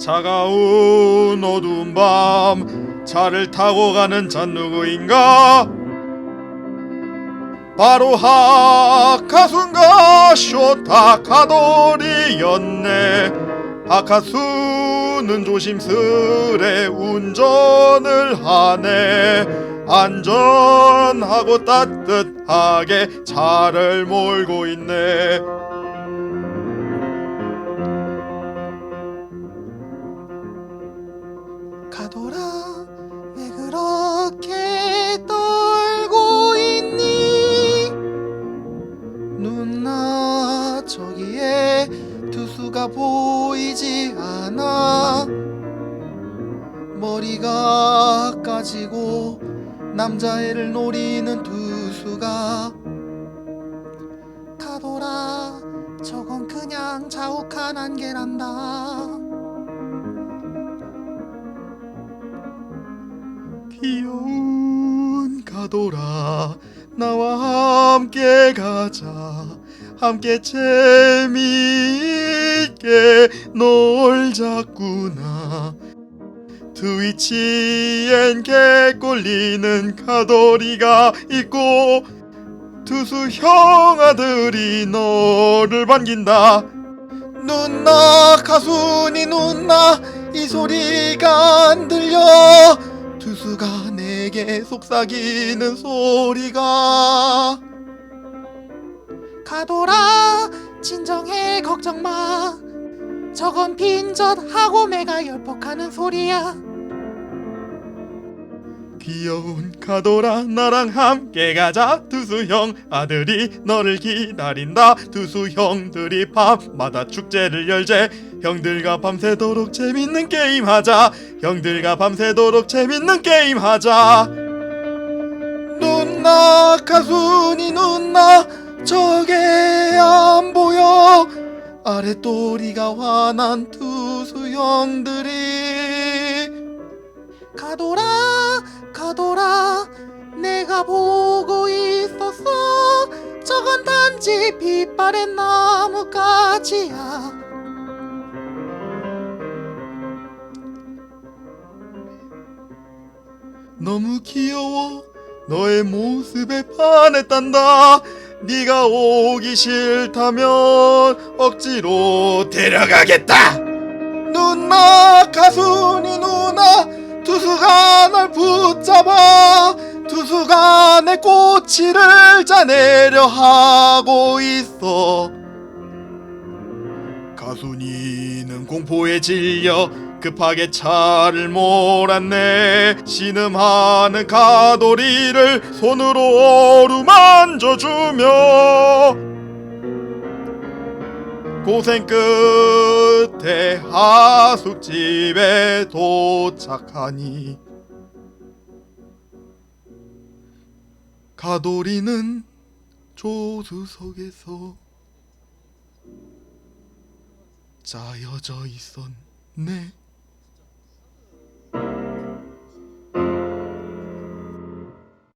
차가운 어두운 밤 차를 타고 가는 잔 누구인가? 바로 하카순가 쇼타 카도리였네. 하카수는 조심스레 운전을 하네. 안전하고 따뜻하게 차를 몰고 있네 가돌아 왜 그렇게 떨고 있니? 누나 저기에 두수가 보이지 않아. 머리가 까지고 남자애를 노리는 두수가. 가돌아 저건 그냥 자욱한 안개란다 돌아 나와 함께 가자. 함께 재미있게 놀자꾸나. 트위치엔 개꼴리는 가돌이가 있고 투수 형아들이 너를 반긴다. 누나 가순이 누나 이 소리가 안 들려 내게 속삭이는 소리가 가돌아 진정해 걱정 마. 저건 빈젖하고 매가 열폭하는 소리야 귀여운 가돌아 나랑 함께 가자. 두수 형 아들이 너를 기다린다. 두수 형들이 밤마다 축제를 열재. 형들과 밤새도록 재밌는 게임 하자. 형들과 밤새도록 재밌는 게임 하자. 누나 가순이 누나 저게 안 보여. 아랫도리가 화난 두수 형들이 가돌아 가돌아 내가 보고 있었어 저건 단지 빛바랜 나뭇가지야. 너무 귀여워. 너의 모습에 반했단다. 네가 오기 싫다면 억지로 데려가겠다. 누나 가순이 누나 두수가 날 붙잡아 두수가 내 꼬치를 짜내려 하고 있어. 가순이는 공포에 질려 급하게 차를 몰았네 신음하는 가돌이를 손으로 어루만져주며 고생 끝에 하숙집에 도착하니 가돌이는 조수석에서 짜여져 있었네.